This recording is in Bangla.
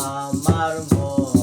আমার মন।